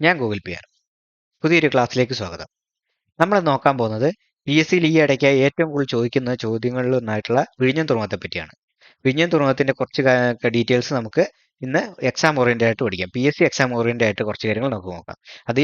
ഞാൻ Google P R. പുതിയൊരു ക്ലാസ്സിലേക്ക് സ്വാഗതം. നമ്മൾ നോക്കാൻ പോകുന്നത് പി എസ് സിയിൽ ഈ ഇടയ്ക്ക് ഏറ്റവും കൂടുതൽ ചോദിക്കുന്ന ചോദ്യങ്ങളിൽ ഒന്നായിട്ടുള്ള വിഴിഞ്ഞം തുറമുഖത്തെ പറ്റിയാണ് വിഴിഞ്ഞം തുറമുഖത്തിന്റെ കുറച്ച് ഡീറ്റെയിൽസ് നമുക്ക് ഇന്ന് എക്സാം ഓറിയന്റ് ആയിട്ട് പഠിക്കാം. P S C exam orient ആയിട്ട് കുറച്ച് കാര്യങ്ങൾ നമുക്ക് നോക്കാം. അത്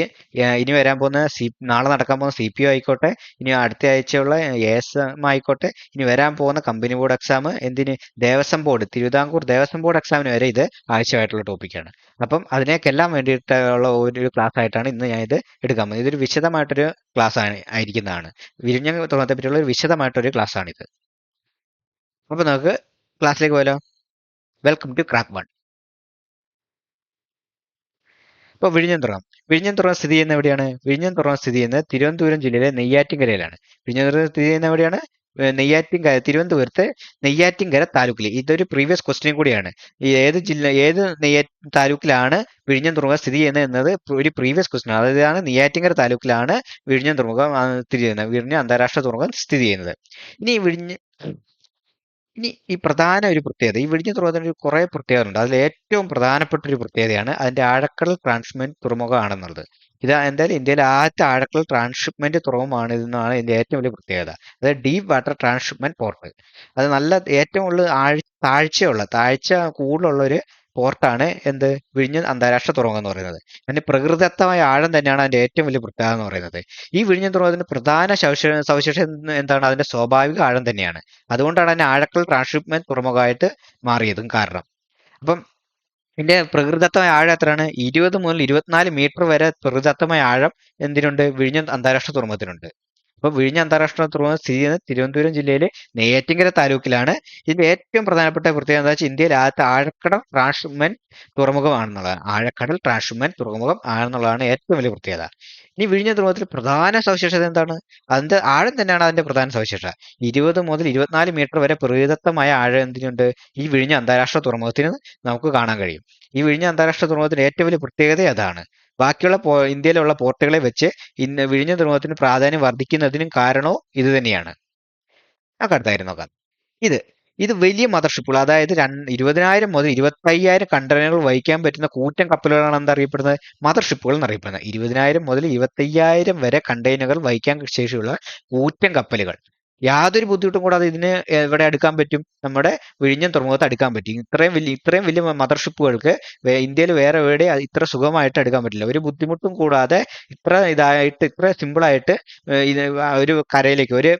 ഇനി വരാൻ പോകുന്ന സി നാളെ നടക്കാൻ പോകുന്ന സി പി ഒ ആയിക്കോട്ടെ ഇനി അടുത്ത ആഴ്ചയുള്ള എ എസ് എം ആയിക്കോട്ടെ ഇനി വരാൻ പോകുന്ന കമ്പനി ബോർഡ് എക്സാം എന്തിന്? ദേവസ്വം ബോർഡ് തിരുവിതാംകൂർ ദേവസ്വം ബോർഡ് എക്സാമിന് വരെ ഇത് ആവശ്യമായിട്ടുള്ള ടോപ്പിക്കാണ് അപ്പം അതിനേക്കെല്ലാം വേണ്ടിയിട്ടുള്ള ഒരു ക്ലാസ് ആയിട്ടാണ് ഇന്ന് ഞാൻ ഇത് എടുക്കാൻ പോകുന്നത്. ഇതൊരു വിശദമായിട്ടൊരു ക്ലാസ് ആണ് ആയിരിക്കുന്നതാണ്. വിരിഞ്ഞ തുറന്നത്തെ പറ്റിയുള്ള ഒരു വിശദമായിട്ടൊരു ക്ലാസ് ആണിത്. അപ്പൊ നമുക്ക് ക്ലാസ്സിലേക്ക് പോയാലോ? വെൽക്കം ടു ക്രാക്ക് വൺ ഇപ്പോൾ വിഴിഞ്ഞം തുറം വിഴിഞ്ഞം തുറം സ്ഥിതി ചെയ്യുന്ന എവിടെയാണ്? വിഴിഞ്ഞം തുറം സ്ഥിതി ചെയ്യുന്നത് തിരുവനന്തപുരം ജില്ലയിലെ നെയ്യാറ്റിൻകരയിലാണ്. വിഴിഞ്ഞം തുറം സ്ഥിതി ചെയ്യുന്ന എവിടെയാണ്? നെയ്യാറ്റിൻകര തിരുവനന്തപുരത്ത് നെയ്യാറ്റിൻകര താലൂക്കിൽ ഇതൊരു പ്രീവിയസ് ക്വസ്റ്റ്യൻ കൂടിയാണ്. ഏത് ജില്ല ഏത് നെയ്യാ താലൂക്കിലാണ് വിഴിഞ്ഞം തുറമുഖം സ്ഥിതി ചെയ്യുന്നത് എന്നത് ഒരു പ്രീവിയസ് ക്വസ്റ്റ്യൻ അതായത് നെയ്യാറ്റിൻകര താലൂക്കിലാണ് വിഴിഞ്ഞം തുറമുഖം സ്ഥിതി ചെയ്യുന്നത്. വിഴിഞ്ഞ അന്താരാഷ്ട്ര തുറമുഖം സ്ഥിതി ചെയ്യുന്നത്. ഇനി വിഴിഞ്ഞ് ഇനി ഈ പ്രധാന ഒരു പ്രത്യേകത ഈ വിഴിഞ്ഞ തുറമുഖത്തിന് ഒരു കുറേ പ്രത്യേകതയുണ്ട് അതിൽ ഏറ്റവും പ്രധാനപ്പെട്ട ഒരു പ്രത്യേകതയാണ് അതിന്റെ ആഴക്കടൽ ട്രാൻസ്മെന്റ് തുറമുഖമാണെന്നുള്ളത്. ഇത് എന്തായാലും ഇന്ത്യയിലെ ആദ്യത്തെ ആഴക്കടൽ ട്രാൻസ്ഷിപ്മെന്റ് തുറമുഖമാണ് ഇതെന്നാണ് ഇതിന്റെ ഏറ്റവും വലിയ പ്രത്യേകത. അതായത് ഡീപ്പ് വാട്ടർ ട്രാൻസ്ഷിപ്മെന്റ് പോർട്ട് അത് നല്ല ഏറ്റവും കൂടുതൽ താഴ്ചയുള്ള താഴ്ച കൂടുതലുള്ള ഒരു പോർട്ടാണ് എന്ത്? വിഴിഞ്ഞം അന്താരാഷ്ട്ര തുറമുഖം എന്ന് പറയുന്നത്. അതിന്റെ പ്രകൃതിദത്തമായ ആഴം തന്നെയാണ് അതിന്റെ ഏറ്റവും വലിയ പ്രത്യേകത എന്ന് പറയുന്നത്. ഈ വിഴിഞ്ഞം തുറമുഖത്തിന്റെ പ്രധാന സവിശേഷ സവിശേഷത എന്താണ്? അതിന്റെ സ്വാഭാവിക ആഴം തന്നെയാണ്. അതുകൊണ്ടാണ് അതിനെ ആഴക്കൽ ട്രാൻസ്ഷിപ്മെന്റ് തുറമുഖമായിട്ട് മാറിയതും കാരണം. അപ്പം ഇതിന്റെ പ്രകൃതിദത്തമായ ആഴം എത്രയാണ്? ഇരുപത് മുതൽ ഇരുപത്തിനാല് മീറ്റർ വരെ പ്രകൃതിദത്തമായ ആഴം എന്തിനുണ്ട്? വിഴിഞ്ഞം അന്താരാഷ്ട്ര തുറമുഖത്തിനുണ്ട്. അപ്പൊ വിഴിഞ്ഞ അന്താരാഷ്ട്ര തുറമുഖം സ്ഥിതി ചെയ്യുന്നത് തിരുവനന്തപുരം ജില്ലയിലെ നെയ്യാറ്റിൻകര താലൂക്കിലാണ്. ഇതിന്റെ ഏറ്റവും പ്രധാനപ്പെട്ട പ്രത്യേകത എന്താ വെച്ചാൽ ഇന്ത്യയിലെ ആദ്യത്തെ ആഴക്കടൽ ട്രാൻഷ്മൻ തുറമുഖമാണെന്നുള്ളതാണ് ആഴക്കടൽ ട്രാൻഷ്മൻ തുറമുഖം ആണെന്നുള്ളതാണ് ഏറ്റവും വലിയ പ്രത്യേകത. ഇനി വിഴിഞ്ഞ തുറമുഖത്തിൽ പ്രധാന സവിശേഷത എന്താണ്? അതിന്റെ ആഴം തന്നെയാണ് അതിന്റെ പ്രധാന സവിശേഷത. ഇരുപത് മുതൽ ഇരുപത്തിനാല് മീറ്റർ വരെ പ്രകൃതിദത്തമായ ആഴം എന്തിനുണ്ട്? ഈ വിഴിഞ്ഞ അന്താരാഷ്ട്ര തുറമുഖത്തിന് നമുക്ക് കാണാൻ കഴിയും. ഈ വിഴിഞ്ഞ അന്താരാഷ്ട്ര തുറമുഖത്തിന്റെ ഏറ്റവും വലിയ പ്രത്യേകത അതാണ് ബാക്കിയുള്ള ഇന്ത്യയിലുള്ള പോർട്ടുകളെ വെച്ച് ഇന്ന് വിഴിഞ്ഞ തുറമുഖത്തിന് പ്രാധാന്യം വർദ്ധിക്കുന്നതിനും കാരണവും ഇത് തന്നെയാണ്. നമുക്ക് അടുത്തായിരുന്നു നോക്കാം. ഇത് ഇത് വലിയ മദർഷിപ്പുകൾ അതായത് രണ്ട് ഇരുപതിനായിരം മുതൽ ഇരുപത്തയ്യായിരം കണ്ടെയ്നറുകൾ വഹിക്കാൻ പറ്റുന്ന കൂറ്റൻ കപ്പലുകളാണ് എന്തറിയപ്പെടുന്നത് മദർഷിപ്പുകൾ എന്നറിയപ്പെടുന്നത് ഇരുപതിനായിരം മുതൽ ഇരുപത്തയ്യായിരം വരെ കണ്ടെയ്നറുകൾ വഹിക്കാൻ ശേഷിയുള്ള കൂറ്റൻ കപ്പലുകൾ. യാതൊരു ബുദ്ധിമുട്ടും കൂടാതെ ഇതിന് എവിടെ അടുക്കാൻ പറ്റും? നമ്മുടെ വിഴിഞ്ഞം തുറമുഖത്ത് അടുക്കാൻ പറ്റും. ഇത്രയും വലിയ ഇത്രയും വലിയ മദർഷിപ്പുകൾക്ക് ഇന്ത്യയിൽ വേറെ എവിടെ ഇത്ര സുഖമായിട്ട് എടുക്കാൻ പറ്റില്ല. ഒരു ബുദ്ധിമുട്ടും കൂടാതെ ഇത്ര ഇതായിട്ട് ഇത്ര സിമ്പിളായിട്ട് ഇത് ഒരു കരയിലേക്ക് ഒരു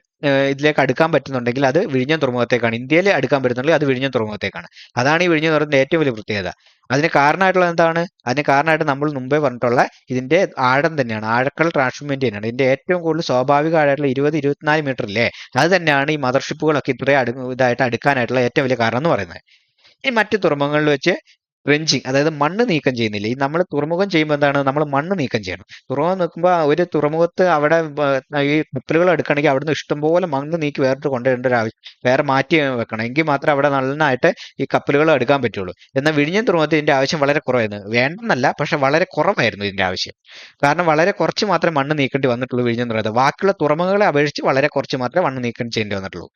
ഇതിലേക്ക് അടുക്കാൻ പറ്റുന്നുണ്ടെങ്കിൽ അത് വിഴിഞ്ഞം തുറമുഖത്തേക്കാണ്. ഇന്ത്യയിൽ അടുക്കാൻ പറ്റുന്നുണ്ടെങ്കിൽ അത് വിഴിഞ്ഞം തുറമുഖത്തേക്കാണ്. അതാണ് ഈ വിഴിഞ്ഞം തുറമുഖത്തിന്റെ ഏറ്റവും വലിയ പ്രത്യേകത. അതിന് കാരണമായിട്ടുള്ളത് എന്താണ്? അതിന് കാരണമായിട്ട് നമ്മൾ മുമ്പേ പറഞ്ഞിട്ടുള്ള ഇതിന്റെ ആഴം തന്നെയാണ്. ആഴക്കൽ ട്രാൻസ്ഷിപ്മെന്റ് തന്നെയാണ്. ഇതിന്റെ ഏറ്റവും കൂടുതൽ സ്വാഭാവിക ആഴമായിട്ടുള്ള ഇരുപത് ഇരുപത്തിനാല് മീറ്റർ ഇല്ലേ? അത് തന്നെയാണ് ഈ മദർഷിപ്പുകളൊക്കെ ഇത്രയും അടു ഇതായിട്ട് അടുക്കാനായിട്ടുള്ള ഏറ്റവും വലിയ കാരണം എന്ന് പറയുന്നത്. ഈ മറ്റു തുറമുഖങ്ങളിൽ വെച്ച് ഡ്രെഞ്ചിങ് അതായത് മണ്ണ് നീക്കം ചെയ്യുന്നില്ല. ഈ നമ്മൾ തുറമുഖം ചെയ്യുമ്പോൾ എന്താണ്? നമ്മൾ മണ്ണ് നീക്കം ചെയ്യണം. തുറമുഖം നിൽക്കുമ്പോൾ ഒരു തുറമുഖത്ത് അവിടെ ഈ കപ്പലുകൾ എടുക്കണമെങ്കിൽ അവിടുന്ന് ഇഷ്ടംപോലെ മണ്ണ് നീക്കി വേറിട്ട് കൊണ്ടുവരേണ്ട ഒരു ആവശ്യം വേറെ മാറ്റി വെക്കണം. എങ്കിൽ മാത്രമേ അവിടെ നന്നായിട്ട് ഈ കപ്പലുകൾ എടുക്കാൻ പറ്റുള്ളൂ. എന്നാൽ വിഴിഞ്ഞം തുറമുഖത്ത് ഇതിന്റെ ആവശ്യം വളരെ കുറവായിരുന്നു. വേണ്ടെന്നല്ല പക്ഷെ വളരെ കുറവായിരുന്നു ഇതിന്റെ ആവശ്യം. കാരണം വളരെ കുറച്ച് മാത്രമേ മണ്ണ് നീക്കേണ്ടി വന്നിട്ടുള്ളൂ വിഴിഞ്ഞം തുറമുഖത്ത്. ബാക്കിയുള്ള തുറമുഖങ്ങളെ അപേക്ഷിച്ച് വളരെ കുറച്ച് മാത്രമേ മണ്ണ് നീക്കം ചെയ്യേണ്ടി വന്നിട്ടുള്ളൂ.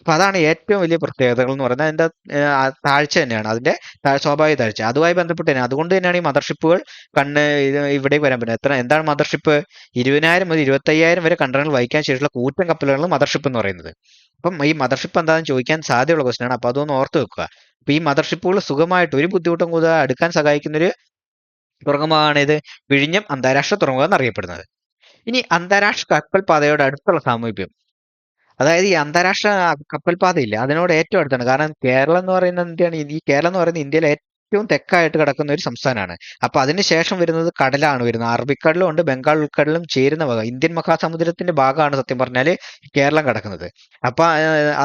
അപ്പൊ അതാണ് ഏറ്റവും വലിയ പ്രത്യേകതകൾ എന്ന് പറയുന്നത്. അതിന്റെ താഴ്ച തന്നെയാണ്. അതിന്റെ സ്വാഭാവിക താഴ്ച. അതുമായി ബന്ധപ്പെട്ട് തന്നെ അതുകൊണ്ട് തന്നെയാണ് ഈ മദർഷിപ്പുകൾ കണ്ണ് ഇവിടെ വരാൻ പറ്റുന്നത്. എത്ര എന്താണ് മദർഷിപ്പ്? ഇരുപതിനായിരം മുതൽ ഇരുപത്തയ്യായിരം വരെ കണ്ടനങ്ങൾ വഹിക്കാൻ ശേഷിയുള്ള കൂറ്റൻ കപ്പലുകളാണ് മദർഷിപ്പ് എന്ന് പറയുന്നത്. അപ്പം ഈ മദർഷിപ്പ് എന്താണെന്ന് ചോദിക്കാൻ സാധ്യതയുള്ള ക്വസ്റ്റൻ അപ്പൊ അതൊന്ന് ഓർത്ത് വെക്കുക. അപ്പൊ ഈ മദർഷിപ്പുകൾ സുഖമായിട്ട് ഒരു ബുദ്ധിമുട്ടും കൂടാതെ അടുക്കാൻ സഹായിക്കുന്ന ഒരു തുറമുഖമാണ് ഇത് വിഴിഞ്ഞം അന്താരാഷ്ട്ര തുറമുഖം എന്നറിയപ്പെടുന്നത്. ഇനി അന്താരാഷ്ട്ര കപ്പൽ പാതയോട് അടുത്തുള്ള സാമീപ്യം. അതായത് ഈ അന്താരാഷ്ട്ര കപ്പൽ പാതയില്ല അതിനോട് ഏറ്റവും അടുത്താണ്. കാരണം കേരളം എന്ന് പറയുന്നത് എന്താണ് ഈ കേരളം എന്ന് പറയുന്നത് ഇന്ത്യയിലെ ഏറ്റവും തെക്കായിട്ട് കിടക്കുന്ന ഒരു സംസ്ഥാനമാണ്. അപ്പൊ അതിനുശേഷം വരുന്നത് കടലാണ് വരുന്നത്. അറബിക്കടലും ഉണ്ട് ബംഗാൾ ഉൾക്കടലും ചേരുന്ന ഭാഗം ഇന്ത്യൻ മഹാസമുദ്രത്തിന്റെ ഭാഗമാണ് സത്യം പറഞ്ഞാൽ കേരളം കിടക്കുന്നത്. അപ്പൊ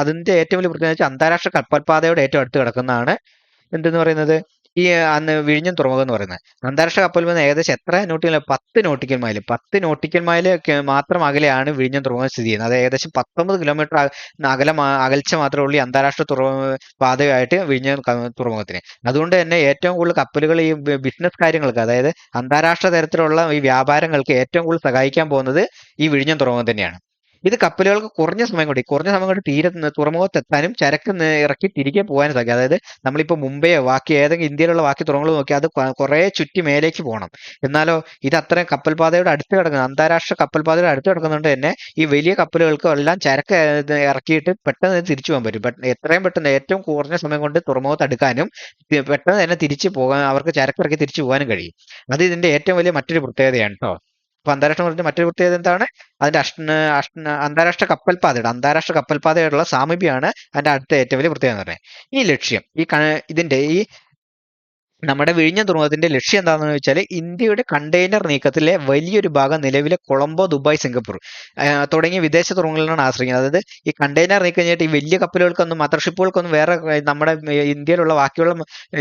അതിന്റെ ഏറ്റവും വലിയ പ്രത്യേകത അന്താരാഷ്ട്ര കപ്പൽ പാതയോട് ഏറ്റവും അടുത്ത് കിടക്കുന്നതാണ് എന്തെന്ന് പറയുന്നത്? ഈ അന്ന് വിഴിഞ്ഞം തുറമുഖം എന്ന് പറയുന്നത്. അന്താരാഷ്ട്ര കപ്പൽ നിന്ന് ഏകദേശം എത്ര നോട്ടിക്കൽ മൈൽ പത്ത് നോട്ടിക്കൽ മൈൽ പത്ത് നോട്ടിക്കൽ മൈൽ മാത്രം അകലെയാണ് വിഴിഞ്ഞം തുറമുഖം സ്ഥിതി ചെയ്യുന്നത്. അത് ഏകദേശം പത്തൊമ്പത് കിലോമീറ്റർ അകല അകൽച്ച മാത്രമേ ഉള്ളൂ ഈ അന്താരാഷ്ട്ര തുറ പാതയായിട്ട് വിഴിഞ്ഞം തുറമുഖത്തിന്. അതുകൊണ്ട് തന്നെ ഏറ്റവും കൂടുതൽ കപ്പലുകൾ ഈ ബിസിനസ് കാര്യങ്ങൾക്ക് അതായത് അന്താരാഷ്ട്ര തരത്തിലുള്ള ഈ വ്യാപാരങ്ങൾക്ക് ഏറ്റവും കൂടുതൽ സഹായിക്കാൻ പോകുന്നത് ഈ വിഴിഞ്ഞം തുറമുഖം തന്നെയാണ്. ഇത് കപ്പലുകൾക്ക് കുറഞ്ഞ സമയം കൊണ്ട് കുറഞ്ഞ സമയം കൊണ്ട് തുറമുഖത്ത് തുറമുഖത്തെത്താനും ചരക്ക് ഇറക്കി തിരികെ പോകാനും സാധിക്കും. അതായത് നമ്മളിപ്പോൾ മുംബൈയോ ബാക്കി ഏതെങ്കിലും ഇന്ത്യയിലുള്ള ബാക്കി തുറമുഖങ്ങൾ നോക്കിയാൽ അത് കുറേ ചുറ്റി മേലേക്ക് പോകണം. എന്നാലോ ഇത് അത്രയും കപ്പൽപാതയുടെ അടുത്ത് കിടക്കുന്നത് അന്താരാഷ്ട്ര കപ്പൽപാതയുടെ അടുത്ത് കിടക്കുന്നതുകൊണ്ട് തന്നെ ഈ വലിയ കപ്പലുകൾക്ക് എല്ലാം ചരക്ക് ഇറക്കിയിട്ട് പെട്ടെന്ന് തിരിച്ചു പോകാൻ പറ്റും. എത്രയും പെട്ടെന്ന് ഏറ്റവും കുറഞ്ഞ സമയം കൊണ്ട് തുറമുഖത്ത് അടുക്കാനും പെട്ടെന്ന് തന്നെ തിരിച്ചു പോകാൻ അവർക്ക് ചരക്ക് ഇറക്കി തിരിച്ചു പോകാനും കഴിയും. അത് ഇതിന്റെ ഏറ്റവും വലിയ മറ്റൊരു പ്രത്യേകതയാണ് കേട്ടോ അപ്പൊ അന്താരാഷ്ട്ര പറഞ്ഞ മറ്റൊരു പ്രത്യേകത എന്താണ്? അതിന്റെ അഷ്ട അന്താരാഷ്ട്ര കപ്പൽപാതയുടെ അന്താരാഷ്ട്ര കപ്പൽപാതയോടുള്ള സാമീപ്യമാണ് അതിന്റെ അടുത്ത ഏറ്റവും വലിയ പ്രത്യേകത എന്ന് പറയുന്നത്. ഈ ലക്ഷ്യം. ഈ ഇതിന്റെ ഈ നമ്മുടെ വിഴിഞ്ഞ തുറമുഖത്തിന്റെ ലക്ഷ്യം എന്താണെന്ന് വെച്ചാൽ ഇന്ത്യയുടെ കണ്ടെയ്നർ നീക്കത്തിലെ വലിയൊരു ഭാഗം നിലവിലെ കൊളംബോ ദുബായ് സിംഗപ്പൂർ തുടങ്ങിയ വിദേശ തുറമുഖങ്ങളിലാണ് ആശ്രയിക്കുന്നത്. അതായത് ഈ കണ്ടെയ്നർ നീക്കം ചെയ്തിട്ട് ഈ വലിയ കപ്പലുകൾക്കൊന്നും മദർ ഷിപ്പുകൾക്കൊന്നും വേറെ നമ്മുടെ ഇന്ത്യയിലുള്ള ബാക്കിയുള്ള